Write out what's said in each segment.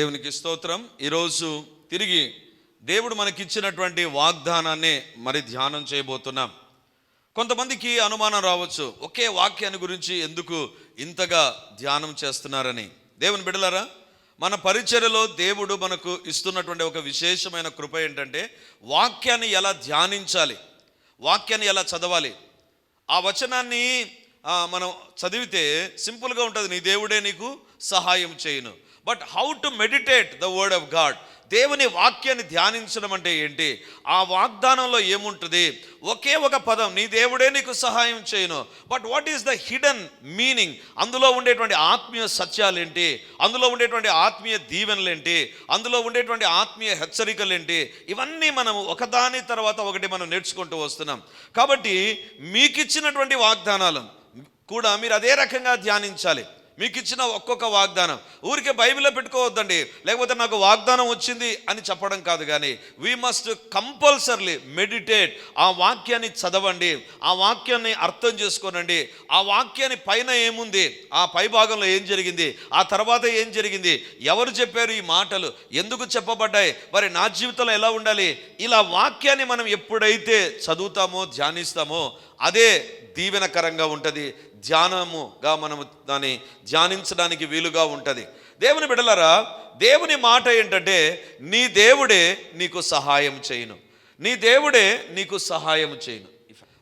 దేవునికి స్తోత్రం. ఈరోజు తిరిగి దేవుడు మనకిచ్చినటువంటి వాగ్దానాన్ని మరి ధ్యానం చేయబోతున్నాం. కొంతమందికి అనుమానం రావచ్చు ఒకే వాక్యాన్ని గురించి ఎందుకు ఇంతగా ధ్యానం చేస్తున్నారని. దేవుని బిడలారా మన పరిచర్యలో దేవుడు మనకు ఇస్తున్నటువంటి ఒక విశేషమైన కృప ఏంటంటే వాక్యాన్ని ఎలా ధ్యానించాలి వాక్యాన్ని ఎలా చదవాలి. ఆ వచనాన్ని మనం చదివితే సింపుల్గా ఉంటుంది నీ దేవుడే నీకు సహాయం చేయను. But how to meditate the word of God దేవుని వాక్యాన్ని ధ్యానించడం అంటే ఏంటి? ఆ వాగ్దానంలో ఏముంటుంది? ఒకే ఒక పదం నీ దేవుడే నీకు సహాయం చేయను. But what is the hidden meaning అందులో ఉండేటువంటి ఆత్మీయ సత్యాలు ఏంటి అందులో ఉండేటువంటి ఆత్మీయ దీవెనలేంటి? అందులో ఉండేటువంటి ఆత్మీయ హెచ్చరికలేంటి? ఇవన్నీ మనం ఒకదాని తర్వాత ఒకటి మనం నేర్చుకుంటూ వస్తున్నాం. కాబట్టి మీకు ఇచ్చినటువంటి వాగ్దానాలు కూడా మీరు అదే రకంగా ధ్యానించాలి. మీకు ఇచ్చిన ఒక్కొక్క వాగ్దానం. ఊరికే బైబిల్లో పెట్టుకోవద్దండి. లేకపోతే నాకు వాగ్దానం వచ్చింది అని చెప్పడం కాదు కానీ వీ మస్ట్ కంపల్సర్లీ మెడిటేట్ ఆ వాక్యాన్ని చదవండి. ఆ వాక్యాన్ని అర్థం చేసుకోనండి. ఆ వాక్యాన్ని పైన ఏముంది? ఆ పై భాగంలో ఏం జరిగింది? ఆ తర్వాత ఏం జరిగింది? ఎవరు చెప్పారు ఈ మాటలు? ఎందుకు చెప్పబడ్డాయి? మరి నా జీవితంలో ఎలా ఉండాలి? ఇలా వాక్యాన్ని మనం ఎప్పుడైతే చదువుతామో ధ్యానిస్తామో అదే దీవెనకరంగా ఉంటుంది. ధ్యానముగా మనము దాన్ని ధ్యానించడానికి వీలుగా ఉంటుంది. దేవుని బిడలరా దేవుని మాట ఏంటంటే నీ దేవుడే నీకు సహాయం చేయను. నీ దేవుడే నీకు సహాయం చేయను.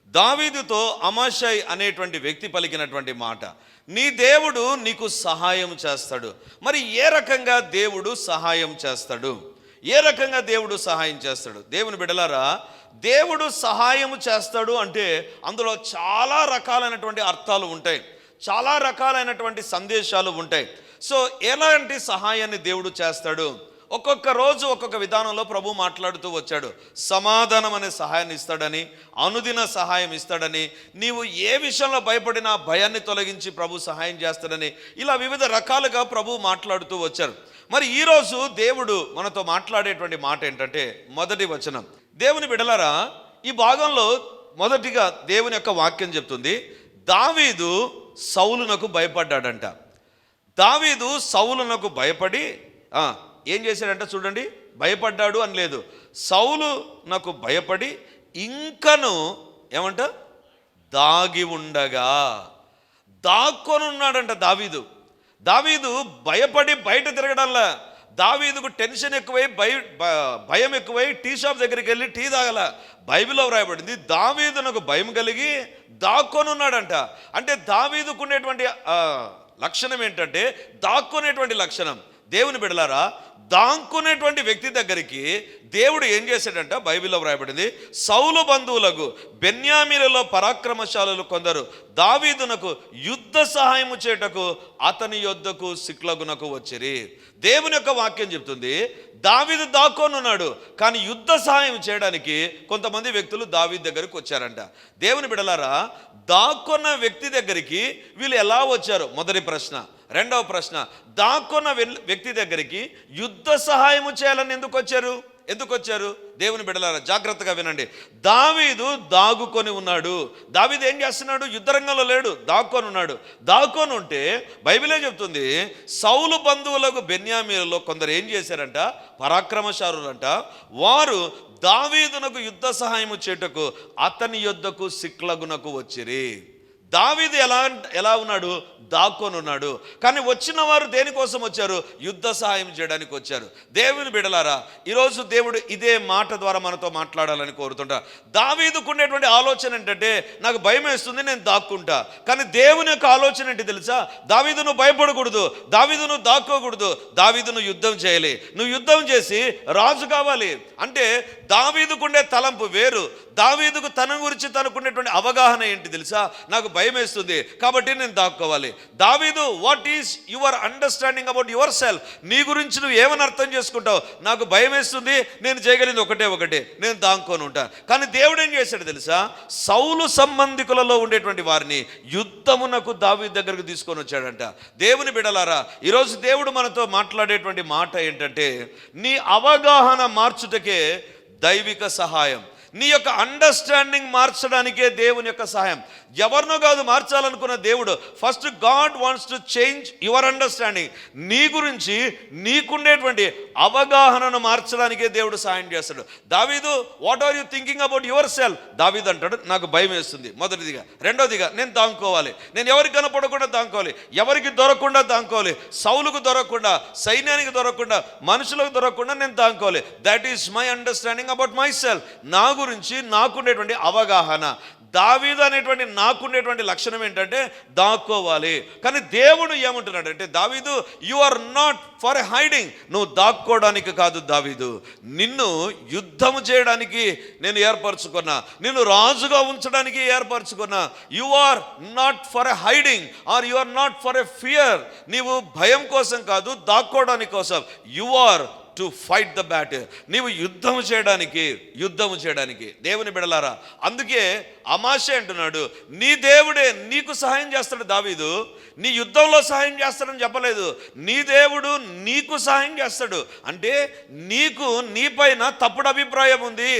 దావీదుతో అమాషయ్ అనేటువంటి వ్యక్తి పలికినటువంటి మాట నీ దేవుడు నీకు సహాయం చేస్తాడు. మరి ఏ రకంగా దేవుడు సహాయం చేస్తాడు? ఏ రకంగా దేవుడు సహాయం చేస్తాడు? దేవుని బిడలారా దేవుడు సహాయం చేస్తాడు అంటే అందులో చాలా రకాలైనటువంటి అర్థాలు ఉంటాయి. చాలా రకాలైనటువంటి సందేశాలు ఉంటాయి. సో ఎలాంటి సహాయాన్ని దేవుడు చేస్తాడు? ఒక్కొక్క రోజు ఒక్కొక్క విధానంలో ప్రభు మాట్లాడుతూ వచ్చాడు. సమాధానం అనే సహాయాన్ని ఇస్తాడని అనుదిన సహాయం ఇస్తాడని నీవు ఏ విషయంలో భయపడినా భయాన్ని తొలగించి ప్రభు సహాయం చేస్తాడని ఇలా వివిధ రకాలుగా ప్రభు మాట్లాడుతూ వచ్చారు. మరి ఈరోజు దేవుడు మనతో మాట్లాడేటువంటి మాట ఏంటంటే మొదటి వచనం. దేవుని బిడలరా ఈ భాగంలో మొదటిగా దేవుని యొక్క వాక్యం చెప్తుంది. దావీదు సౌలునకు భయపడ్డాడంట. దావీదు సౌలునకు భయపడి ఏం చేశాడంట చూడండి. భయపడ్డాడు అని లేదు. సౌలు నాకు భయపడి ఇంకను ఏమంట? దాగి ఉండగా. దాక్కొని ఉన్నాడంట దావీదు. దావీదు భయపడి బయట తిరగడంలా. దావీదుకు టెన్షన్ ఎక్కువై భయ భయం ఎక్కువై టీ షాప్ దగ్గరికి వెళ్ళి టీ తాగల. బైబిల్లో వ్రాయబడింది దావీదునకు భయం కలిగి దాక్కొనున్నాడంట. అంటే దావీదుకు ఉండేటువంటి లక్షణం ఏంటంటే దాక్కునేటువంటి లక్షణం. దేవుని బిడలారా దాంకునేటువంటి వ్యక్తి దగ్గరికి దేవుడు ఏం చేశాడంట? బైబిల్లో వ్రాయబడింది సౌలు బంధువులకు బెన్యామీలలో పరాక్రమశాలలు కొందరు దావీదునకు యుద్ధ సహాయము చేటకు అతని యొద్దకు సిక్లగునకు వచ్చిరి. దేవుని యొక్క వాక్యం చెప్తుంది దావీదు దాక్కోనున్నాడు కానీ యుద్ధ సహాయం చేయడానికి కొంతమంది వ్యక్తులు దావీదు దగ్గరికి వచ్చారంట. దేవుని బిడలారా దాక్కున్న వ్యక్తి దగ్గరికి వీళ్ళు ఎలా వచ్చారు? మొదటి ప్రశ్న. రెండవ ప్రశ్న దాక్కున్న వెల్- వ్యక్తి దగ్గరికి యుద్ధ సహాయము చేయాలని ఎందుకు వచ్చారు? ఎందుకు వచ్చారు? దేవుని బిడలారా జాగ్రత్తగా వినండి. దావీదు దాగుకొని ఉన్నాడు. దావీదు ఏం చేస్తున్నాడు? యుద్ధరంగంలో లేడు దాక్కొని ఉన్నాడు. దాక్కొని ఉంటే బైబిలే చెప్తుంది? సౌలు బంధువులకు బెన్యామీలలో కొందరు ఏం చేశారంట? పరాక్రమశారులంట. వారు దావీదునకు యుద్ధ సహాయము చేటకు అతని యుద్ధకు సిక్లగునకు వచ్చిరి. దావీదు ఎలా ఎలా ఉన్నాడు? దాక్కొని ఉన్నాడు. కానీ వచ్చిన వారు దేనికోసం వచ్చారు? యుద్ధ సహాయం చేయడానికి వచ్చారు. దేవుని బిడలారా ఈరోజు దేవుడు ఇదే మాట ద్వారా మనతో మాట్లాడాలని కోరుతుంటా. దావీదుకు ఉండేటువంటి ఆలోచన ఏంటంటే నాకు భయం వేస్తుంది నేను దాక్కుంటా. కానీ దేవుని యొక్క ఆలోచన ఏంటి తెలుసా? దావీదు నువ్వు భయపడకూడదు. దావీదు నువ్వు దాక్కోకూడదు. దావీదు నువ్వు యుద్ధం చేయాలి. నువ్వు యుద్ధం చేసి రాజు కావాలి. అంటే దావీదుకుండే తలంపు వేరు. దావీదుకు తన గురించి తనకుండేటువంటి అవగాహన ఏంటి తెలుసా? నాకు భయం వేస్తుంది కాబట్టి నేను దాక్కోవాలి. దావీదు what is your understanding about yourself నీ గురించి నువ్వు ఏమని అర్థం చేసుకుంటావు? నాకు భయం వేస్తుంది నేను చేయగలిగింది ఒకటే ఒకటే. నేను దాక్కొని ఉంటా కానీ దేవుడు ఏం చేశాడు తెలుసా? సౌలు సంబంధికులలో ఉండేటువంటి వారిని యుద్ధమునకు దావీ దగ్గరకు తీసుకొని వచ్చాడంట. దేవుని బిడలారా ఈరోజు దేవుడు మనతో మాట్లాడేటువంటి మాట ఏంటంటే నీ అవగాహన మార్చుటకే దైవిక సహాయం. నీ యొక్క అండర్స్టాండింగ్ మార్చడానికే దేవుని యొక్క సహాయం. ఎవరినో కాదు మార్చాలనుకున్న దేవుడు. First God wants to change your understanding నీ గురించి నీకుండేటువంటి అవగాహనను మార్చడానికే దేవుడు సహాయం చేస్తాడు. దావీదు what are you thinking about yourself దావీదు అంటాడు నాకు భయం వేస్తుంది. మొదటిదిగా. రెండోదిగా నేను దాంకోవాలి. నేను ఎవరికి కనపడకుండా దాంకోవాలి. ఎవరికి దొరకకుండా దాంకోవాలి. సౌలుకు దొరకకుండా సైన్యానికి దొరకకుండా మనుషులకు దొరకకుండా నేను దాంకోవాలి. That is my understanding about myself నా గురించి నాకుండేటువంటి అవగాహన దావీదు అనేటువంటి నాకుండేటువంటి లక్షణం ఏంటంటే దాక్కోవాలి. కానీ దేవుడు ఏమంటున్నాడు అంటే దావీదు you are not for hiding నువ్వు దాక్కోవడానికి కాదు దావీదు. నిన్ను యుద్ధము చేయడానికి నేను ఏర్పరచుకున్నా. నిన్ను రాజుగా ఉంచడానికి ఏర్పరచుకున్నా. You are not for a hiding or you are not for a fear నీవు భయం కోసం కాదు దాక్కోవడానికి కోసం. You are to fight the battle నీవు యుద్ధము చేయడానికి యుద్ధము చేయడానికి. దేవుని బిడలారా అందుకే అమాషే అంటున్నాడు నీ దేవుడే నీకు సహాయం చేస్తాడు దావీదు నీ యుద్ధంలో సహాయం చేస్తాడని చెప్పలేదు నీ దేవుడు నీకు సహాయం చేస్తాడు. అంటే నీకు నీపైన తప్పుడు అభిప్రాయం ఉంది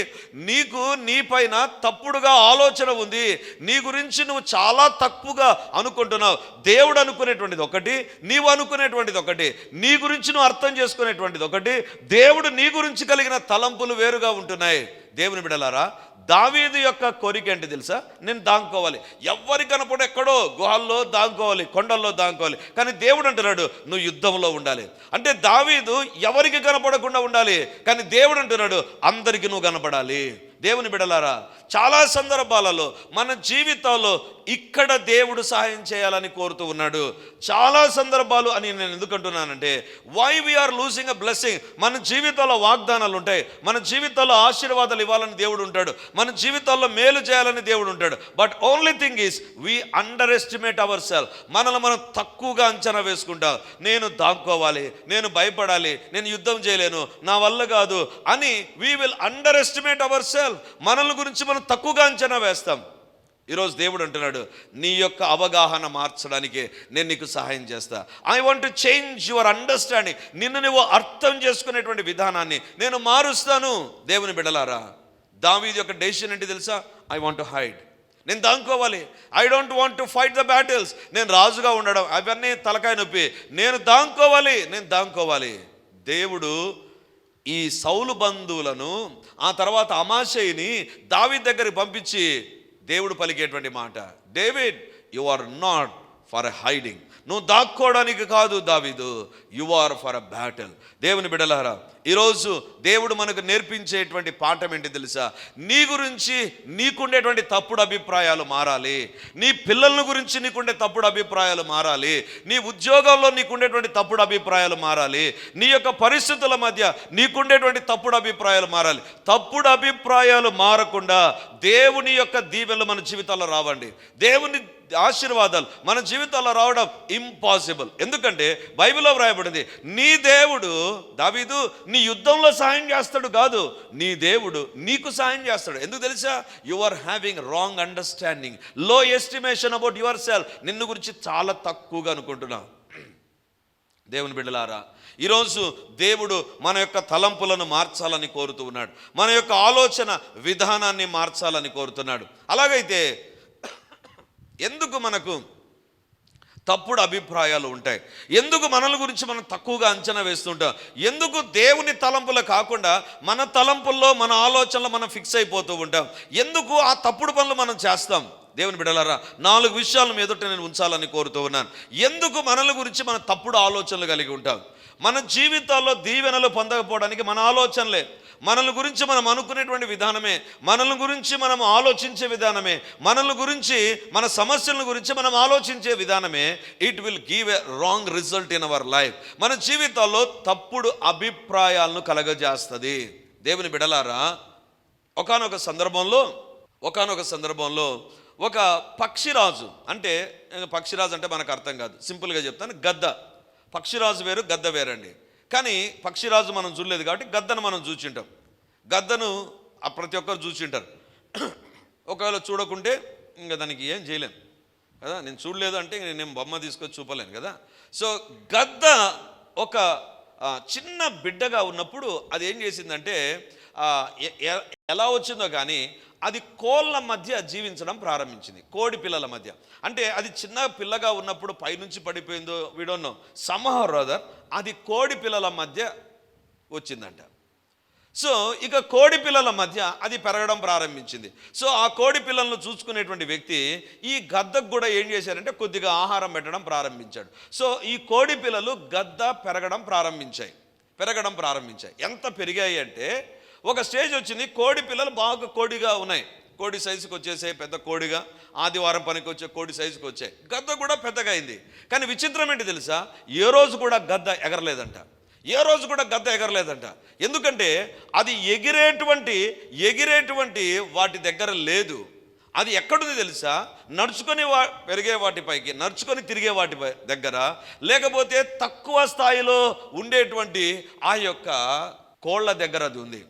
నీకు నీపైన తప్పుడుగా ఆలోచన ఉంది నీ గురించి నువ్వు చాలా తప్పుగా అనుకుంటున్నావు. దేవుడు అనుకునేటువంటిది ఒకటి నీవు అనుకునేటువంటిది ఒకటి నీ గురించి నువ్వు అర్థం చేసుకునేటువంటిది ఒకటి దేవుడు నీ గురించి కలిగిన తలంపులు వేరుగా ఉంటున్నాయి. దేవుని బిడలారా దావీదు యొక్క కోరిక ఏంటి తెలుసా? నేను దాంకోవాలి. ఎవరి కనపడు ఎక్కడో గుహల్లో దాంకోవాలి కొండల్లో దాంకోవాలి. కానీ దేవుడు అంటున్నాడు నువ్వు యుద్ధంలో ఉండాలి. అంటే దావీదు ఎవరికి కనపడకుండా ఉండాలి? కానీ దేవుడు అంటున్నాడు అందరికీ నువ్వు కనపడాలి. దేవుని బిడలారా చాలా సందర్భాలలో మన జీవితాల్లో ఇక్కడ దేవుడు సహాయం చేయాలని కోరుతూ ఉన్నాడు. చాలా సందర్భాలు అని నేను ఎందుకంటున్నానంటే why we are losing a blessing మన జీవితాల్లో వాగ్దానాలు ఉంటాయి. మన జీవితాల్లో ఆశీర్వాదాలు ఇవ్వాలని దేవుడు ఉంటాడు. మన జీవితాల్లో మేలు చేయాలని దేవుడు ఉంటాడు. But only thing is we underestimate ourself మనల్ని మనం తక్కువగా అంచనా వేసుకుంటాం. నేను దాక్కోవాలి నేను భయపడాలి నేను యుద్ధం చేయలేను నా వల్ల కాదు అని we will underestimate hour cell మనల్ని గురించి మనం తక్కువగా అంచనా వేస్తాం. ఈరోజు దేవుడు అంటున్నాడు నీ యొక్క అవగాహన మార్చడానికి నేను నీకు సహాయం చేస్తా. I want to change your understanding నిన్ను నువ్వు అర్థం చేసుకునేటువంటి విధానాన్ని నేను మారుస్తాను. దేవుని బిడలారా దావీది యొక్క డెసిషన్ ఏంటి తెలుసా? ఐ వాంట్ టు హైడ్ నేను దాంకోవాలి. I don't want to fight the battles నేను రాజుగా ఉండడం అవన్నీ తలకాయ నొప్పి. నేను దాంకోవాలి. నేను దాంకోవాలి. దేవుడు ఈ సౌలు బంధువులను ఆ తర్వాత అమాశయిని దావి దగ్గరికి పంపించి దేవుడు పలికేటువంటి మాట David you are not for hiding. నువ్వు దాక్కోవడానికి కాదు దావిదు. You are for a battle దేవుని బిడలారా ఈరోజు దేవుడు మనకు నేర్పించేటువంటి పాఠం ఏంటి తెలుసా? నీ గురించి నీకుండేటువంటి తప్పుడు అభిప్రాయాలు మారాలి. నీ పిల్లల గురించి నీకుండే తప్పుడు అభిప్రాయాలు మారాలి. నీ ఉద్యోగంలో నీకుండేటువంటి తప్పుడు అభిప్రాయాలు మారాలి. నీ యొక్క పరిస్థితుల మధ్య నీకుండేటువంటి తప్పుడు అభిప్రాయాలు మారాలి. తప్పుడు అభిప్రాయాలు మారకుండా దేవుని యొక్క దీవెలు మన జీవితాల్లో రావండి. దేవుని ఆశీర్వాదాలు మన జీవితాల్లో రావడం ఇంపాసిబుల్. ఎందుకంటే బైబిల్లో వ్రాయబడింది నీ దేవుడు దావీదు నీ యుద్ధంలో సహాయం చేస్తాడు కాదు నీ దేవుడు నీకు సహాయం చేస్తాడు. ఎందుకు తెలుసా? యు ఆర్ హ్యావింగ్ రాంగ్ అండర్స్టాండింగ్లో estimation about your yourself గురించి చాలా తక్కువగా అనుకుంటున్నావు దేవుని బిడ్డలారా ఈరోజు దేవుడు మన యొక్క తలంపులను మార్చాలని కోరుతూ ఉన్నాడు. మన యొక్క ఆలోచన విధానాన్ని మార్చాలని కోరుతున్నాడు. అలాగైతే ఎందుకు మనకు తప్పుడు అభిప్రాయాలు ఉంటాయి? ఎందుకు మనల గురించి మనం తక్కువగా అంచనా వేస్తుంటాం? ఎందుకు దేవుని తలంపులు కాకుండా మన తలంపుల్లో మన ఆలోచనలు మనం ఫిక్స్ అయిపోతూ ఉంటాం? ఎందుకు ఆ తప్పుడు పనులు మనం చేస్తాం? దేవుని బిడలారా నాలుగు విషయాలు మీ ఎదుట నేను ఉంచాలని కోరుతూ ఉన్నాను. ఎందుకు మనల గురించి మనం తప్పుడు ఆలోచనలు కలిగి ఉంటాం? మన జీవితాల్లో దీవెనలు పొందకపోవడానికి మన ఆలోచనలే. మనల్ని గురించి మనం అనుకునేటువంటి విధానమే మనల్ని గురించి మనం ఆలోచించే విధానమే మనల్ని గురించి మన సమస్యల గురించి మనం ఆలోచించే విధానమే it will give a wrong result in our life మన జీవితాల్లో తప్పుడు అభిప్రాయాలను కలగజేస్తుంది. దేవుని బిడలారా ఒకానొక సందర్భంలో ఒకానొక సందర్భంలో ఒక పక్షిరాజు అంటే పక్షిరాజు అంటే మనకు అర్థం కాదు. సింపుల్గా చెప్తాను గద్ద. పక్షిరాజు వేరు గద్ద వేరండి. కానీ పక్షిరాజు మనం చూడలేదు కాబట్టి గద్దను మనం చూచింటాం. గద్దను ఆ ప్రతి ఒక్కరు చూచింటారు. ఒకవేళ చూడకుంటే ఇంకా దానికి ఏం చేయలేం. కదా? నేను చూడలేదు అంటే నేను బొమ్మ తీసుకొని చూపలేను కదా? సో గద్ద ఒక చిన్న బిడ్డగా ఉన్నప్పుడు అది ఏం చేసిందంటే ఎలా వచ్చిందో కానీ అది కోళ్ళ మధ్య జీవించడం ప్రారంభించింది కోడి పిల్లల మధ్య. అంటే అది చిన్న పిల్లగా ఉన్నప్పుడు పైనుంచి పడిపోయిందో వీడోన్నో సమహ రాదర్ అది కోడి పిల్లల మధ్య వచ్చిందంట. సో ఇక కోడి పిల్లల మధ్య అది పెరగడం ప్రారంభించింది. సో ఆ కోడి పిల్లలను చూసుకునేటువంటి వ్యక్తి ఈ గద్దకు కూడా ఏం చేశారంటే కొద్దిగా ఆహారం పెట్టడం ప్రారంభించాడు. సో ఈ కోడి పిల్లలు గద్ద పెరగడం ప్రారంభించాయి. పెరగడం ప్రారంభించాయి. ఎంత పెరిగాయి అంటే ఒక స్టేజ్ వచ్చింది కోడి పిల్లలు బాగా కోడిగా ఉన్నాయి. కోడి సైజుకి వచ్చేసాయి పెద్ద కోడిగా. ఆదివారం పనికి వచ్చే కోడి సైజుకి వచ్చాయి. గద్ద కూడా పెద్దగా అయింది. కానీ విచిత్రం ఏంటి తెలుసా? ఏ రోజు కూడా గద్ద ఎగరలేదంట. ఏ రోజు కూడా గద్ద ఎగరలేదంట. ఎందుకంటే అది ఎగిరేటువంటి ఎగిరేటువంటి వాటి దగ్గర లేదు. అది ఎక్కడుంది తెలుసా? నడుచుకొని వా పెరిగే వాటిపైకి నడుచుకొని తిరిగే వాటి దగ్గర. లేకపోతే తక్కువ స్థాయిలో ఉండేటువంటి ఆ యొక్క కోళ్ళ దగ్గర అది ఉంది.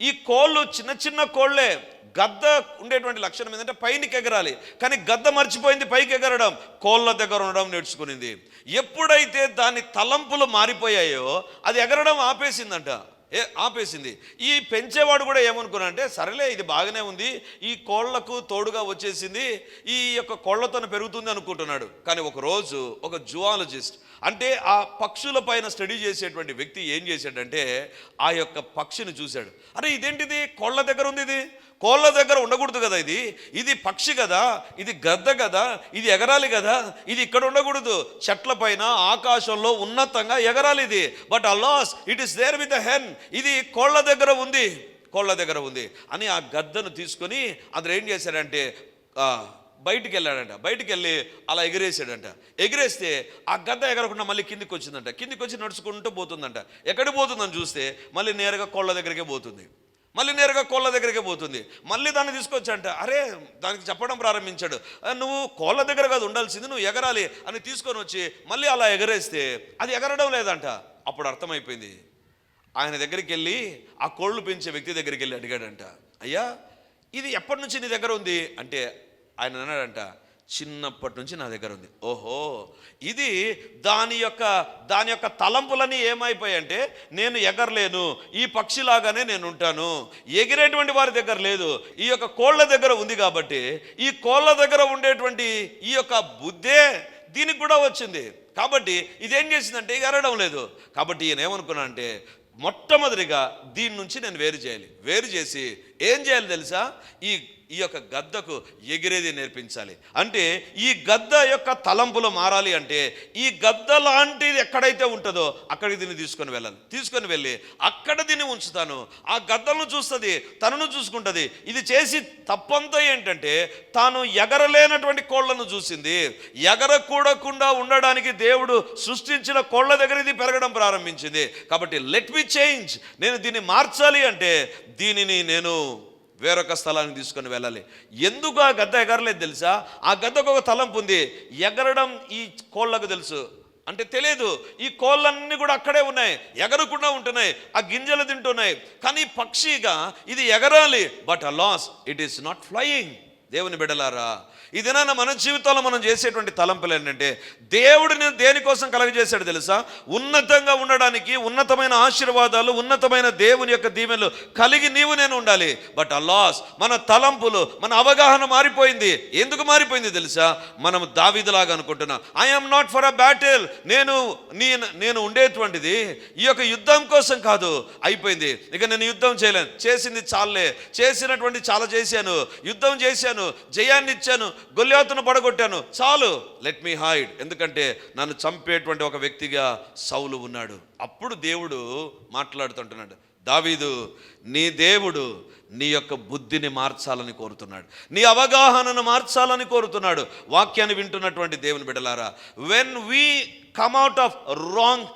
ఈ కోళ్ళు చిన్న చిన్న కోళ్ళే గద్ద ఉండేటువంటి లక్షణం ఏంటంటే పైనకి ఎగరాలి. కానీ గద్ద మర్చిపోయింది పైకి ఎగరడం కోళ్ళ దగ్గర ఉండడం నేర్చుకునింది. ఎప్పుడైతే దాని తలంపులు మారిపోయాయో అది ఎగరడం ఆపేసిందంట. ఏ ఆపేసింది. ఈ పెంచేవాడు కూడా ఏమనుకున్నా అంటే సరేలే ఇది బాగానే ఉంది ఈ కోళ్ళకు తోడుగా వచ్చేసింది ఈ యొక్క కోళ్ళతోనే పెరుగుతుంది అనుకుంటున్నాడు. కానీ ఒక రోజు ఒక జువాలజిస్ట్ అంటే ఆ పక్షుల పైన స్టడీ చేసేటువంటి వ్యక్తి ఏం చేశాడంటే ఆ యొక్క పక్షిని చూశాడు. అరే ఇదేంటిది? కోళ్ళ దగ్గర ఉంది ఇది. కోళ్ళ దగ్గర ఉండకూడదు కదా ఇది? ఇది పక్షి కదా? ఇది గద్ద కదా? ఇది ఎగరాలి కదా? ఇది ఇక్కడ ఉండకూడదు. చెట్ల పైన ఆకాశంలో ఉన్నతంగా ఎగరాలి ఇది. But alas it is there with hen ఇది కోళ్ళ దగ్గర ఉంది. కోళ్ళ దగ్గర ఉంది. అని ఆ గద్దను తీసుకొని అతను ఏం చేశాడంటే బయటికి వెళ్ళాడంట బయటికి వెళ్ళి అలా ఎగిరేసాడంట ఎగిరేస్తే ఆ గద్ద ఎగరకుండా మళ్ళీ కిందికి వచ్చిందంట కిందికి వచ్చి నడుచుకుంటూ పోతుందంట. ఎక్కడికి పోతుందని చూస్తే మళ్ళీ నేరుగా కోళ్ళ దగ్గరికే పోతుంది. మళ్ళీ నేరుగా కోళ్ళ దగ్గరికే పోతుంది. మళ్ళీ దాన్ని తీసుకొచ్చంట. అరే దానికి చెప్పడం ప్రారంభించాడు. నువ్వు కోళ్ళ దగ్గర కాదు ఉండాల్సింది నువ్వు ఎగరాలి అని తీసుకొని వచ్చి మళ్ళీ అలా ఎగరేస్తే అది ఎగరడం లేదంట. అప్పుడు అర్థమైపోయింది. ఆయన దగ్గరికి వెళ్ళి ఆ కోళ్ళు పెంచే వ్యక్తి దగ్గరికి వెళ్ళి అడిగాడంట. అయ్యా ఇది ఎప్పటి నుంచి నీ దగ్గర ఉంది? అంటే ఆయన అన్నాడంట. చిన్నప్పటి నుంచి నా దగ్గర ఉంది. ఓహో! ఇది దాని యొక్క దాని యొక్క తలంపులని ఏమైపోయాయంటే నేను ఎగరలేను ఈ పక్షిలాగానే నేను ఉంటాను ఎగిరేటువంటి వారి దగ్గర లేదు ఈ యొక్క కోళ్ళ దగ్గర ఉంది కాబట్టి ఈ కోళ్ళ దగ్గర ఉండేటువంటి ఈ యొక్క బుద్ధే దీనికి కూడా వచ్చింది. కాబట్టి ఇదేం చేసిందంటే ఎగరడం లేదు. కాబట్టి ఈయన ఏమనుకున్నా అంటే మొట్టమొదటిగా దీని నుంచి నేను వేరు చేయాలి. వేరు చేసి ఏం చేయాలి తెలుసా? ఈ ఈ యొక్క గద్దకు ఎగిరేది నేర్పించాలి. అంటే ఈ గద్ద యొక్క తలంపులు మారాలి అంటే ఈ గద్ద లాంటిది ఎక్కడైతే ఉంటుందో అక్కడికి దీన్ని తీసుకొని వెళ్ళాలి తీసుకొని వెళ్ళి అక్కడ దీన్ని ఉంచుతాను. ఆ గద్దలను చూస్తుంది తనను చూసుకుంటుంది. ఇది చేసి తప్పంతా ఏంటంటే తాను ఎగరలేనటువంటి కోళ్ళను చూసింది. ఎగరకూడకుండా ఉండడానికి దేవుడు సృష్టించిన కోళ్ళ దగ్గర ఇది పెరగడం ప్రారంభించింది. కాబట్టి లెట్ మీ చేంజ్ నేను దీన్ని మార్చాలి అంటే దీనిని నేను వేరొక స్థలానికి తీసుకొని వెళ్ళాలి. ఎందుకు ఆ గద్ద ఎగరలేదు తెలుసా? ఆ గద్దకు ఒక తలంపు ఉంది. ఎగరడం ఈ కోళ్ళకు తెలుసు. అంటే తెలియదు ఈ కోళ్ళన్నీ కూడా అక్కడే ఉన్నాయి. ఎగరకుండా ఉంటున్నాయి. ఆ గింజలు తింటున్నాయి. కానీ పక్షిగా ఇది ఎగరాలి. But alas it is not flying దేవుని బిడలారా ఈ దినాన మన జీవితంలో మనం చేసేటువంటి తలంపులు ఏంటంటే దేవుడిని దేనికోసం కలగజేశాడు తెలుసా? ఉన్నతంగా ఉండడానికి ఉన్నతమైన ఆశీర్వాదాలు ఉన్నతమైన దేవుని యొక్క దీవెనలు కలిగి నీవు నేను ఉండాలి. బట్ అల్లాస్ లాస్ మన తలంపులు మన అవగాహన మారిపోయింది. ఎందుకు మారిపోయింది తెలుసా? మనం దావిదలాగా అనుకుంటున్నాం. I'm not for a battle నేను నేను నేను ఉండేటువంటిది ఈ యొక్క యుద్ధం కోసం కాదు. అయిపోయింది. ఇక నేను యుద్ధం చేయలేను. చేసింది చాలే. చేసినటువంటి చాలా చేశాను. యుద్ధం చేశాను. జయాన్ని ఇచ్చాను గొల్యాతును పడగొట్టాను. చాలు లెట్ మీ హైడ్ ఎందుకంటే నన్ను చంపేటువంటి ఒక వ్యక్తిగా సౌలు ఉన్నాడు. అప్పుడు దేవుడు మాట్లాడుతుంటున్నాడు దావీదు నీ దేవుడు నీ యొక్క బుద్ధిని మార్చాలని కోరుతున్నాడు. నీ అవగాహనను మార్చాలని కోరుతున్నాడు. వాక్యాన్ని వింటున్నటువంటి దేవుని బిడలారా when we come out of wrong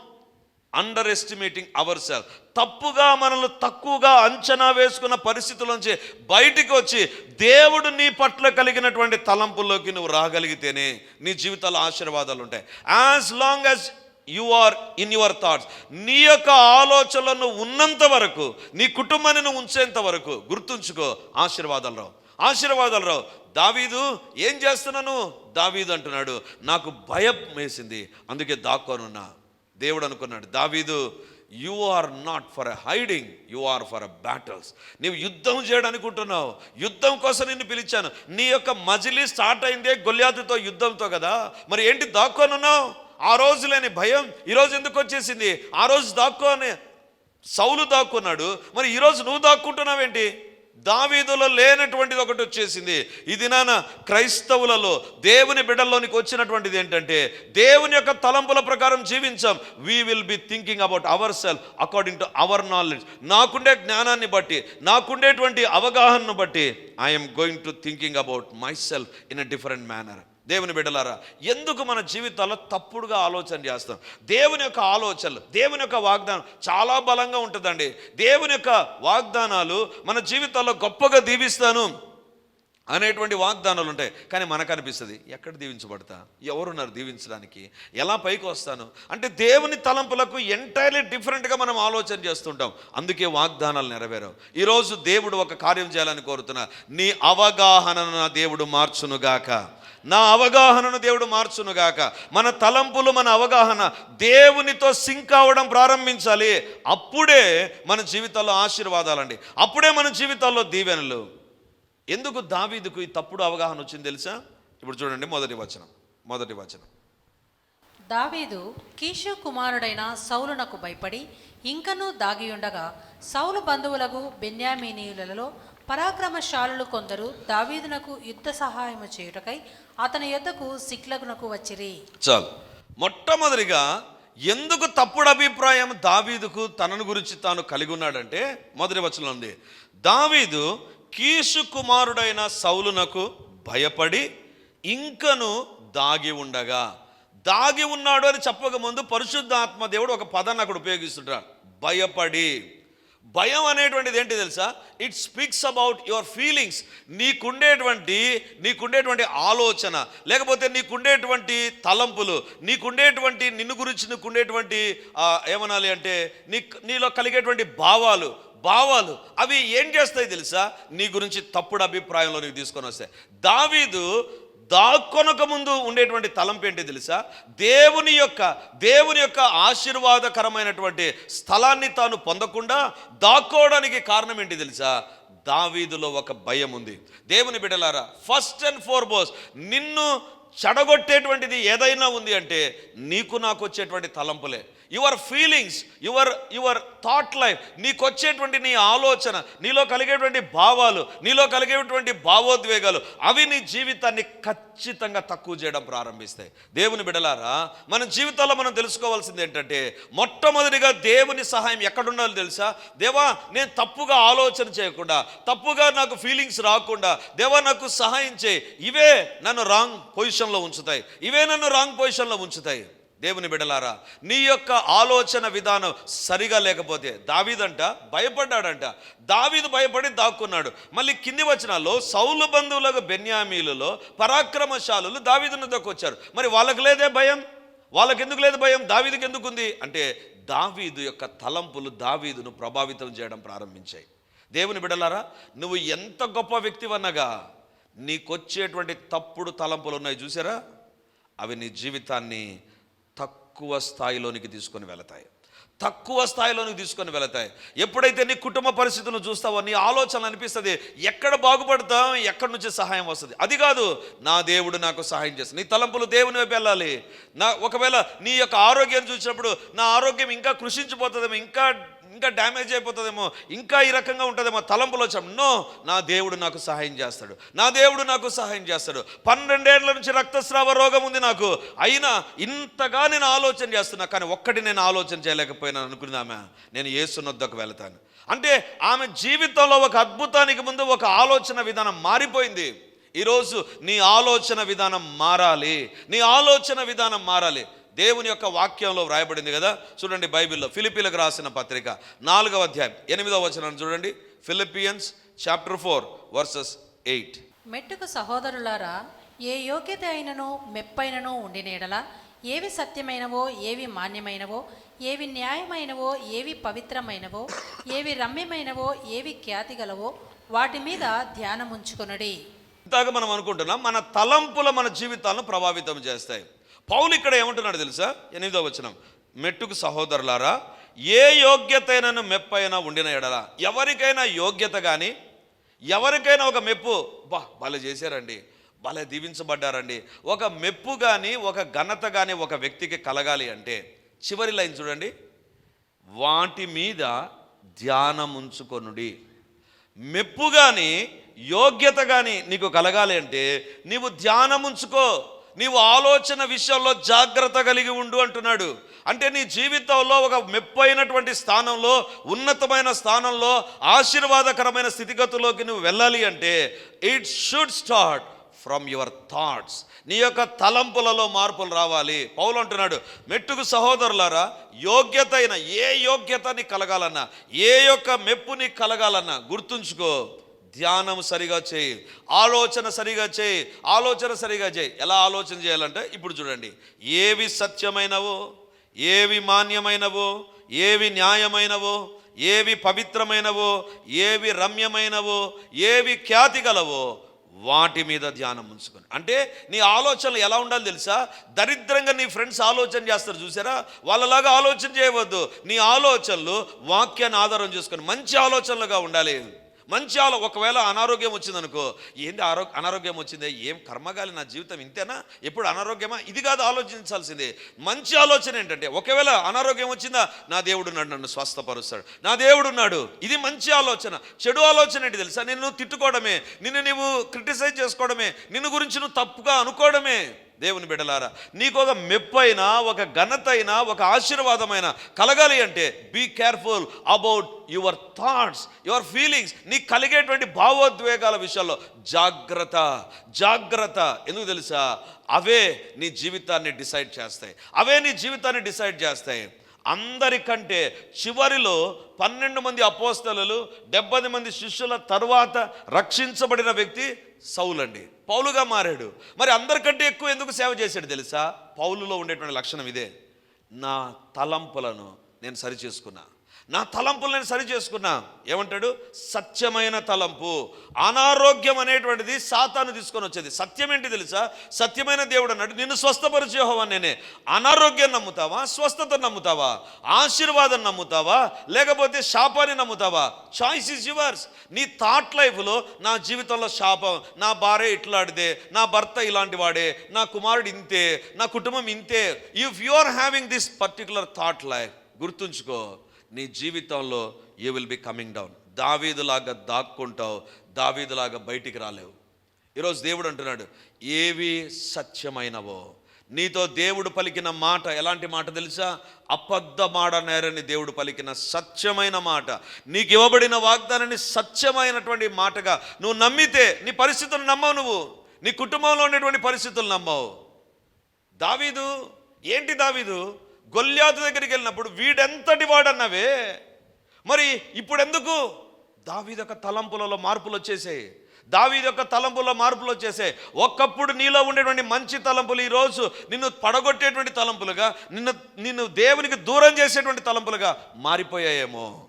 underestimating our self తప్పుగా మనల్ని తక్కువగా అంచనా వేసుకున్న పరిస్థితుల నుంచి బయటికి వచ్చి దేవుడు నీ పట్ల కలిగినటువంటి తలంపుల్లోకి నువ్వు రాగలిగితేనే నీ జీవితాల్లో ఆశీర్వాదాలు ఉంటాయి. As long as you are in your thoughts నీ యొక్క ఆలోచనలను ఉన్నంత వరకు నీ కుటుంబాన్ని నువ్వు ఉంచేంత వరకు గుర్తుంచుకో ఆశీర్వాదాలు రావు. ఆశీర్వాదాలు రావు. దావీదు ఏం చేస్తున్నాను? దావీదు అంటున్నాడు నాకు భయం వేసింది అందుకే దాక్కోనున్నా. దేవుడు అనుకున్నాడు దావీదు you are not for a hiding you are for a battles నీవు యుద్ధం చేయడానికి ఉంటున్నావు యుద్ధం కోసం నిన్ను పిలిచాను. నీ యొక్క మజిలీ స్టార్ట్ అయిందే గొల్యాతుతో యుద్ధంతో కదా. మరి ఏంటి దాక్కోనున్నావు? ఆ రోజు లేని భయం ఈరోజు ఎందుకు వచ్చేసింది? ఆ రోజు దాక్కొని సౌలు దాక్కున్నాడు. మరి ఈరోజు నువ్వు దాక్కుంటున్నావేంటి? దావీదులో లేనటువంటిది ఒకటి వచ్చేసింది. ఇది నాన్న క్రైస్తవులలో దేవుని బిడ్డల్లోనికి వచ్చినటువంటిది ఏంటంటే దేవుని యొక్క తలంపుల ప్రకారం జీవించాం. We will be thinking about our self according to our knowledge నాకుండే జ్ఞానాన్ని బట్టి నాకుండేటువంటి అవగాహనను బట్టి I'm going to thinking about myself in a different manner దేవుని బిడ్డలారా ఎందుకు మన జీవితాల్లో తప్పుడుగా ఆలోచన చేస్తాం? దేవుని యొక్క ఆలోచనలు దేవుని యొక్క వాగ్దానం చాలా బలంగా ఉంటుందండి. దేవుని యొక్క వాగ్దానాలు మన జీవితాల్లో గొప్పగా దీవిస్తాను అనేటువంటి వాగ్దానాలు ఉంటాయి. కానీ మనకు అనిపిస్తుంది ఎక్కడ దీవించబడతా? ఎవరున్నారు దీవించడానికి? ఎలా పైకి వస్తాను? అంటే దేవుని తలంపులకు ఎంటైర్లీ డిఫరెంట్గా మనం ఆలోచన చేస్తుంటాం. అందుకే వాగ్దానాలు నెరవేరవు. ఈరోజు దేవుడు ఒక కార్యం చేయాలని కోరుతున్నా నీ అవగాహనను నా దేవుడు మార్చునుగాక. నా అవగాహనను దేవుడు మార్చునుగాక. మన తలంపులు మన అవగాహన దేవునితో సింక్ అవ్వడం ప్రారంభించాలి. అప్పుడే మన జీవితాల్లో ఆశీర్వాదాలండి. అప్పుడే మన జీవితాల్లో దీవెనలు. ఎందుకు దావీదుకు ఈ తప్పుడు అవగాహన వచ్చింది తెలుసా? ఇప్పుడు చూడండి మొదటి వచనం. మొదటి వచనం. దావీదు కీషు కుమారుడైన సౌలునకు భయపడి ఇంకనూ దాగియుండగా సౌలు బంధువులకు బెన్యామీనీయులలో పరాక్రమశాలులు కొందరు దావీదునకు యుద్ధ సహాయము చేయుటకై అతని యొద్దకు సిక్లగునకు వచ్చిరి. చాలు. మొట్టమొదటిగా ఎందుకు తప్పుడు అభిప్రాయం దావీదుకు తనను గురించి తాను కలిగి ఉన్నాడంటే మొదటి వచనం ఉంది. దావీదు కీషు కుమారుడైన సౌలునకు భయపడి ఇంకను దాగి ఉండగా. దాగి ఉన్నాడు అని చెప్పకముందు పరిశుద్ధాత్మ దేవుడు ఒక పదాన్ని అక్కడ ఉపయోగిస్తుంటాడు. భయపడి. భయం అనేటువంటిది ఏంటి తెలుసా? It speaks about your feelings నీకుండేటువంటి నీకుండేటువంటి ఆలోచన లేకపోతే నీకుండేటువంటి తలంపులు నీకుండేటువంటి నిన్ను గురించి నీకుండేటువంటి ఏమనాలి అంటే నీ నీలో కలిగేటువంటి భావాలు భావాలు అవి ఏం చేస్తాయి తెలుసా? నీ గురించి తప్పుడు అభిప్రాయంలో నీకు తీసుకొని వస్తాయి. దావీదు దాక్కొనక ముందు ఉండేటువంటి తలంపు ఏంటి తెలుసా? దేవుని యొక్క దేవుని యొక్క ఆశీర్వాదకరమైనటువంటి స్థలాన్ని తాను పొందకుండా దాక్కోవడానికి కారణం ఏంటి తెలుసా? దావీదులో ఒక భయం ఉంది. దేవుని బిడ్డలారా ఫస్ట్ అండ్ ఫోర్మోస్ట్ నిన్ను చెడగొట్టేటువంటిది ఏదైనా ఉంది అంటే నీకు నాకు వచ్చేటువంటి తలంపులే. Your feelings your your thought life నీకు వచ్చేటువంటి నీ ఆలోచన నీలో కలిగేటువంటి భావాలు నీలో కలిగేటువంటి భావోద్వేగాలు అవి నీ జీవితాన్ని ఖచ్చితంగా తక్కువ చేయడం ప్రారంభిస్తాయి. దేవుని బిడలారా మన జీవితాల్లో మనం తెలుసుకోవాల్సింది ఏంటంటే మొట్టమొదటిగా దేవుని సహాయం ఎక్కడుండాలో తెలుసా? దేవా నేను తప్పుగా ఆలోచన చేయకుండా తప్పుగా నాకు ఫీలింగ్స్ రాకుండా దేవా నాకు సహాయం చేయి. ఇవే నన్ను రాంగ్ పొజిషన్లో ఉంచుతాయి. ఇవే నన్ను రాంగ్ పొజిషన్లో ఉంచుతాయి. దేవుని బిడలారా నీ యొక్క ఆలోచన విధానం సరిగా లేకపోతే దావీదంట భయపడ్డాడంట. దావీదు భయపడి దాక్కున్నాడు. మళ్ళీ కింది వచనాల్లో సౌలు బంధువులకు బెన్యామీలలో పరాక్రమశాలులు దావీదును దక్కొచ్చారు మరి వాళ్ళకి లేదే భయం? వాళ్ళకి ఎందుకు లేదు భయం? దావీదుకి ఎందుకు ఉంది? అంటే దావీదు యొక్క తలంపులు దావీదును ప్రభావితం చేయడం ప్రారంభించాయి. దేవుని బిడలారా నువ్వు ఎంత గొప్ప వ్యక్తివన్నగా నీకొచ్చేటువంటి తప్పుడు తలంపులు ఉన్నాయి చూసారా? అవి నీ జీవితాన్ని తక్కువ స్థాయిలోనికి తీసుకొని వెళతాయి. తక్కువ స్థాయిలోనికి తీసుకొని వెళతాయి. ఎప్పుడైతే నీ కుటుంబ పరిస్థితులను చూస్తావో నీ ఆలోచన అనిపిస్తుంది ఎక్కడ బాగుపడతాం ఎక్కడి నుంచి సహాయం వస్తుంది. అది కాదు నా దేవుడు నాకు సహాయం చేస్తుంది నీ తలంపులు దేవుని వైపు వెళ్ళాలి. నా ఒకవేళ నీ యొక్క ఆరోగ్యం చూసినప్పుడు నా ఆరోగ్యం ఇంకా కృషించిపోతుందేమో ఇంకా ఇంకా డ్యామేజ్ అయిపోతుందేమో ఇంకా ఈ రకంగా ఉంటుందేమో తలంపులు వచ్చాం. నో నా దేవుడు నాకు సహాయం చేస్తాడు. నా దేవుడు నాకు సహాయం చేస్తాడు. పన్నెండేళ్ళ నుంచి రక్తస్రావ రోగం ఉంది నాకు. అయినా ఇంతగా నేను ఆలోచన చేస్తున్నా కానీ ఒక్కటి నేను ఆలోచన చేయలేకపోయినా అనుకున్నామే నేను ఏసునొద్దకు వెళ్తాను. అంటే ఆమె జీవితంలో ఒక అద్భుతానికి ముందు ఒక ఆలోచన విధానం మారిపోయింది. ఈరోజు నీ ఆలోచన విధానం మారాలి. నీ ఆలోచన విధానం మారాలి. దేవుని యొక్క వాక్యంలో వ్రాయబడింది కదా? చూడండి బైబిల్లో ఫిలిపీలకు రాసిన పత్రిక నాలుగవ అధ్యాయం ఎనిమిదవ వచనాన్ని చూడండి. Philippians chapter four verses eight మెట్టుకు సహోదరులారా ఏ యోగ్యత అయినను మెప్పైనను ఉండినేడలా ఏవి సత్యమైనవో ఏవి మాన్యమైనవో? ఏవి న్యాయమైనవో ఏవి పవిత్రమైనవో? ఏవి రమ్యమైనవో ఏవి ఖ్యాతి గలవో? వాటి మీద ధ్యానముంచుకొనుడి. ఇంతగా మనం అనుకుంటున్నాం మన తలంపుల మన జీవితాలను ప్రభావితం చేస్తాయి. పౌలు ఇక్కడ ఏమంటున్నాడు తెలుసా? ఎనిమిదో వచనం. మెట్టుకు సహోదరులారా ఏ యోగ్యతైనను మెప్పైనా ఉండిన ఎడల. ఎవరికైనా యోగ్యత కానీ ఎవరికైనా ఒక మెప్పు. బా భలే చేశారండి. భలే దీవించబడ్డారండి. ఒక మెప్పు కానీ ఒక ఘనత కానీ ఒక వ్యక్తికి కలగాలి అంటే చివరి లైన్ చూడండి. వాటి మీద ధ్యానం ఉంచుకొనుడి. మెప్పు కానీ యోగ్యత కానీ నీకు కలగాలి అంటే నీవు ధ్యానం ఉంచుకో. నీవు ఆలోచన విషయంలో జాగ్రత్త కలిగి ఉండు అంటున్నాడు. అంటే నీ జీవితంలో ఒక మెప్పైనటువంటి స్థానంలో ఉన్నతమైన స్థానంలో ఆశీర్వాదకరమైన స్థితిగతుల్లోకి నువ్వు వెళ్ళాలి అంటే it should start from your thoughts నీ యొక్క తలంపులలో మార్పులు రావాలి. పౌలు అంటున్నాడు మెట్టుకు సహోదరులారా యోగ్యత అయిన ఏ యోగ్యత నీకు కలగాలన్నా ఏ యొక్క మెప్పు నీకు కలగాలన్నా గుర్తుంచుకో ధ్యానం సరిగా చేయి ఆలోచన సరిగా చేయి ఆలోచన సరిగా చేయి. ఎలా ఆలోచన చేయాలంటే ఇప్పుడు చూడండి. ఏవి సత్యమైనవో ఏవి మాన్యమైనవో ఏవి న్యాయమైనవో ఏవి పవిత్రమైనవో ఏవి రమ్యమైనవో ఏవి ఖ్యాతి గలవో వాటి మీద ధ్యానం ఉంచుకొని. అంటే నీ ఆలోచనలు ఎలా ఉండాలి తెలుసా? దరిద్రంగా నీ ఫ్రెండ్స్ ఆలోచన చేస్తారు చూసారా? వాళ్ళలాగా ఆలోచన చేయవద్దు. నీ ఆలోచనలు వాక్యాన్ని ఆధారం చేసుకొని మంచి ఆలోచనలుగా ఉండాలి. మంచి ఆలో ఒకవేళ అనారోగ్యం వచ్చిందనుకో ఏంది ఆరో అనారోగ్యం వచ్చిందే? ఏం కర్మగాలి నా జీవితం ఇంతేనా? ఎప్పుడు అనారోగ్యమా? ఇది కాదు ఆలోచించాల్సిందే. మంచి ఆలోచన ఏంటంటే ఒకవేళ అనారోగ్యం వచ్చిందా? నా దేవుడు ఉన్నాడు నన్ను స్వస్థపరుస్తాడు. నా దేవుడు ఉన్నాడు. ఇది మంచి ఆలోచన. చెడు ఆలోచన ఏంటి తెలుసా? నిన్ను తిట్టుకోవడమే నిన్ను నీవు క్రిటిసైజ్ చేసుకోవడమే నిన్ను గురించి నువ్వు తప్పుగా అనుకోవడమే. దేవుని బిడలారా నీకు ఒక మెప్పైన ఒక ఘనతైన ఒక ఆశీర్వాదమైన కలగాలి అంటే be careful about your thoughts your feelings నీకు కలిగేటువంటి భావోద్వేగాల విషయాల్లో జాగ్రత్త జాగ్రత్త. ఎందుకు తెలుసా? అవే నీ జీవితాన్ని డిసైడ్ చేస్తాయి. అవే నీ జీవితాన్ని డిసైడ్ చేస్తాయి. అందరికంటే చివరిలో పన్నెండు మంది అపోస్తలు డెబ్బై మంది శిష్యుల తరువాత రక్షించబడిన వ్యక్తి సౌలండి. పౌలుగా మారాడు. మరి అందరికంటే ఎక్కువ ఎందుకు సేవ చేశాడు తెలుసా? పౌలులో ఉండేటువంటి లక్షణం ఇదే. నా తలంపులను నేను సరి చేసుకున్నా నా తలంపులు నేను సరి చేసుకున్నా. ఏమంటాడు? సత్యమైన తలంపు. అనారోగ్యం అనేటువంటిది సాతాను తీసుకొని వచ్చేది. సత్యం ఏంటి తెలుసా? సత్యమైన దేవుడు అన్నాడు నిన్ను స్వస్థపరిచేహోవా నేనే. అనారోగ్యం నమ్ముతావా? స్వస్థత నమ్ముతావా? ఆశీర్వాదం నమ్ముతావా? లేకపోతే శాపాన్ని నమ్ముతావా? చాయిస్ ఇస్ యువర్స్ నీ థాట్ లైఫ్లో నా జీవితంలో శాపం నా భార్య ఇట్లాడిదే నా భర్త ఇలాంటి వాడే నా కుమారుడు ఇంతే నా కుటుంబం ఇంతే. If you are having this particular thought life గుర్తుంచుకో. నీ జీవితంలో you will be coming down దావీదులాగా దాక్కుంటావు దావీదులాగా బయటికి రాలేవు. ఈరోజు దేవుడు అంటున్నాడు ఏవి సత్యమైనవో? నీతో దేవుడు పలికిన మాట ఎలాంటి మాట తెలుసా? అబద్ధమాడ మాడనేరని దేవుడు పలికిన సత్యమైన మాట. నీకు ఇవ్వబడిన వాగ్దానాన్ని సత్యమైనటువంటి మాటగా నువ్వు నమ్మితే నీ పరిస్థితులు నమ్మవు నువ్వు. నీ కుటుంబంలో ఉండేటువంటి పరిస్థితులు నమ్మవు. దావీదు ఏంటి దావీదు? గొల్యాతు దగ్గరికి వెళ్ళినప్పుడు వీడెంతటి వాడన్నవే? మరి ఇప్పుడు ఎందుకు యొక్క తలంపులలో మార్పులు వచ్చేసాయి. దావీది యొక్క తలంపుల్లో మార్పులు వచ్చేసాయి. ఒక్కప్పుడు నీలో ఉండేటువంటి మంచి తలంపులు ఈరోజు నిన్ను పడగొట్టేటువంటి తలంపులుగా నిన్ను నిన్ను దేవునికి దూరం చేసేటువంటి తలంపులుగా మారిపోయాయేమో.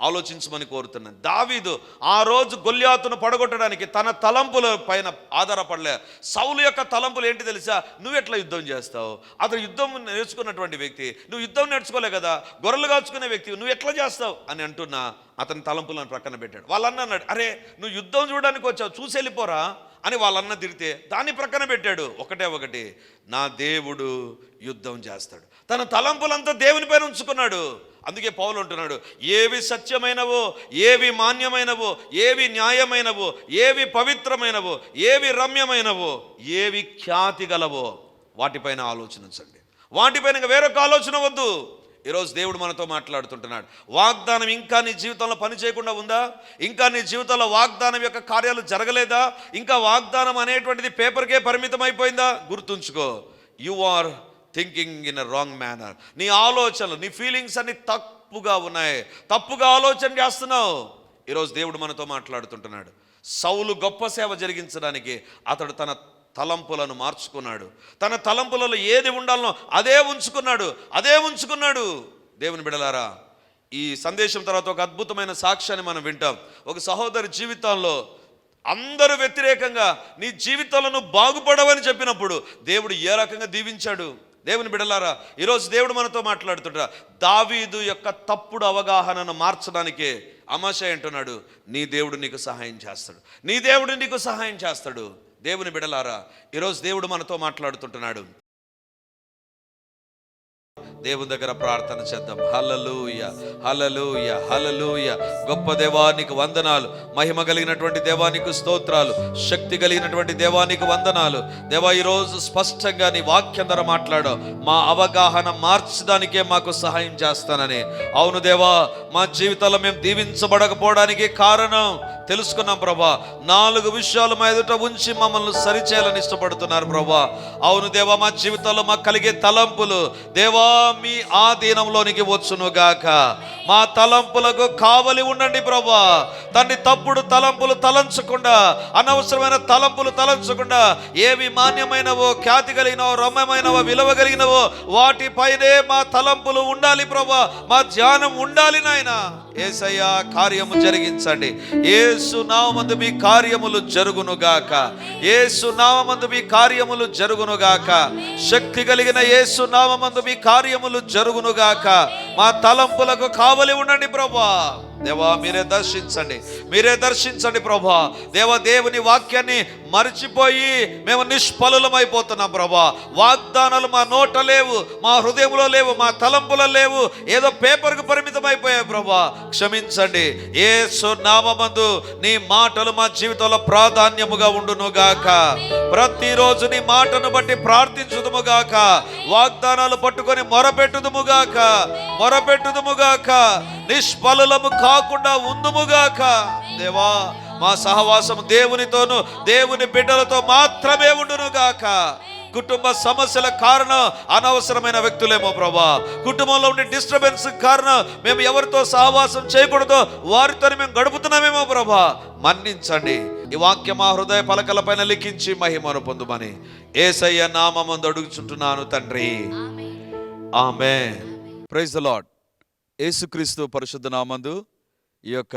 ఆలోచించమని కోరుతున్నాను. దావీదు ఆ రోజు గొల్యాతును పడగొట్టడానికి తన తలంపుల పైన ఆధారపడలే. సౌలు యొక్క తలంపులు ఏంటి తెలుసా? నువ్వు ఎట్లా యుద్ధం చేస్తావు? అతను యుద్ధం నేర్చుకున్నటువంటి వ్యక్తి. నువ్వు యుద్ధం నేర్చుకోలే కదా? గొర్రెలు కాచుకునే వ్యక్తి. నువ్వు ఎట్లా చేస్తావు? అని అంటున్నా అతని తలంపులను ప్రక్కన పెట్టాడు. వాళ్ళన్న అన్నాడు అరే నువ్వు యుద్ధం చూడడానికి వచ్చావు. చూసి వెళ్ళిపోరా. అని వాళ్ళన్న తిరిగితే దాన్ని ప్రక్కన పెట్టాడు. ఒకటే ఒకటి నా దేవుడు యుద్ధం చేస్తాడు. తన తలంపులంతా దేవుని పైన ఉంచుకున్నాడు. అందుకే పౌలు అంటున్నాడు ఏవి సత్యమైనవో ఏవి మాన్యమైనవో ఏవి న్యాయమైనవో ఏవి పవిత్రమైనవో ఏవి రమ్యమైనవో ఏవి ఖ్యాతి గలవో వాటిపైన ఆలోచించండి. వాటిపైన ఇంకా వేరొక ఆలోచన వద్దు. ఈరోజు దేవుడు మనతో మాట్లాడుతుంటున్నాడు వాగ్దానం ఇంకా నీ జీవితంలో పని చేయకుండా ఉందా? ఇంకా నీ జీవితంలో వాగ్దానం యొక్క కార్యాలు జరగలేదా? ఇంకా వాగ్దానం అనేటువంటిది పేపర్కే పరిమితం అయిపోయిందా గుర్తుంచుకో you are thinking in a wrong manner నీ ఆలోచనలు నీ ఫీలింగ్స్ అన్ని తప్పుగా ఉన్నాయి. తప్పుగా ఆలోచన చేస్తున్నావు. ఈరోజు దేవుడు మనతో మాట్లాడుతుంటున్నాడు. సౌలు గొప్ప సేవ జరిగించడానికి అతడు తన తలంపులను మార్చుకున్నాడు. తన తలంపులలో ఏది ఉండాలనో అదే ఉంచుకున్నాడు. అదే ఉంచుకున్నాడు. దేవుని బిడలారా ఈ సందేశం తర్వాత ఒక అద్భుతమైన సాక్ష్యాన్ని మనం వింటాం. ఒక సహోదరి జీవితంలో అందరూ వ్యతిరేకంగా నీ జీవితాలను బాగుపడవని చెప్పినప్పుడు దేవుడు ఏ రకంగా దీవించాడు? దేవుని బిడలారా ఈరోజు దేవుడు మనతో మాట్లాడుతుంటా దావీదు యొక్క తప్పుడు అవగాహనను మార్చడానికే అమాశయ అంటున్నాడు నీ దేవుడు నీకు సహాయం చేస్తాడు. నీ దేవుడు నీకు సహాయం చేస్తాడు. దేవుని బిడలారా ఈరోజు దేవుడు మనతో మాట్లాడుతుంటున్నాడు. దేవుని దగ్గర ప్రార్థన చేద్దాం. హలలుయ హలలుయ హలలుయ గొప్ప దేవానికి వందనాలు. మహిమ కలిగినటువంటి దేవానికి స్తోత్రాలు. శక్తి కలిగినటువంటి దేవానికి వందనాలు. దేవా ఈరోజు స్పష్టంగా నీ వాక్యం ధర మాట్లాడు మా అవగాహన మార్చడానికే మాకు సహాయం చేస్తానని. అవును దేవా మా జీవితాల్లో మేము దీవించబడకపోవడానికి కారణం తెలుసుకున్నాం ప్రభా. నాలుగు విషయాలు మా ఎదుట ఉంచి మమ్మల్ని సరిచేయాలని ఇష్టపడుతున్నారు ప్రభా. అవును దేవా మా జీవితంలో మాకు కలిగే తలంపులు. దేవా మీ ఆధీనంలోనికి వచ్చును గాక మా తలంపులకు కావలి ఉండండి ప్రభా. తండ్రి తప్పుడు తలంపులు తలంచకుండా అనవసరమైన తలంపులు తలంచకుండా ఏవి మాన్యమైనవో ఖ్యాతి కలిగినవో రమ్యమైనవో విలువ కలిగినవో వాటిపైనే మా తలంపులు ఉండాలి ప్రభా. మా ధ్యానం ఉండాలి నాయన. ఏసయ్య కార్యము జరిగించండి. ఏసు నామందు మీ కార్యములు జరుగునుగాక. ఏసు నామందు మీ కార్యములు జరుగునుగాక. శక్తి కలిగిన యేసు నామందు మీ కార్యములు జరుగునుగాక. మా తలంపులకు కావలి ఉండండి ప్రభా. దేవా మీరే దర్శించండి. మీరే దర్శించండి ప్రభా. దేవ దేవుని వాక్యాన్ని మర్చిపోయి మేము నిష్ఫలులమైపోతున్నాం ప్రభా. వాగ్దానాలు మా నోట లేవు మా హృదయంలో లేవు మా తలంపులో లేవు. ఏదో పేపర్కు పరిమితమైపోయాయి ప్రభా. క్షమించండి. ఏ సునామందు నీ మాటలు మా జీవితంలో ప్రాధాన్యముగా ఉండునుగాక. ప్రతిరోజు నీ మాటను బట్టి ప్రార్థించుదుముగాక. వాగ్దానాలు పట్టుకొని మొరపెట్టుదుముగాక. మొరపెట్టుదుముగాక. నిష్ఫలులము కాకుండా ఉందుముగాక. దేవా మా సహవాసం దేవునితోను దేవుని బిడ్డలతో మాత్రమే ఉండును గాక కుటుంబ సమస్యల కారణం అనవసరమైన వ్యక్తులేమో ప్రభా. కుటుంబంలో ఉండే డిస్టర్బెన్స్ కారణం మేము ఎవరితో సహవాసం చేయకూడదో వారితో మేము గడుపుతున్నామేమో ప్రభా. మన్నించండి. ఈ వాక్యం మా హృదయ పలకలపైన లిఖించి మహిమను పొందుమని ఏసయ్య నామందు అడుగుచుంటున్నాను తండ్రి. ఆమె ప్రైజ్ ద లాడ్ యేసుక్రీస్తు పరిశుద్ధ నామందు ఈ యొక్క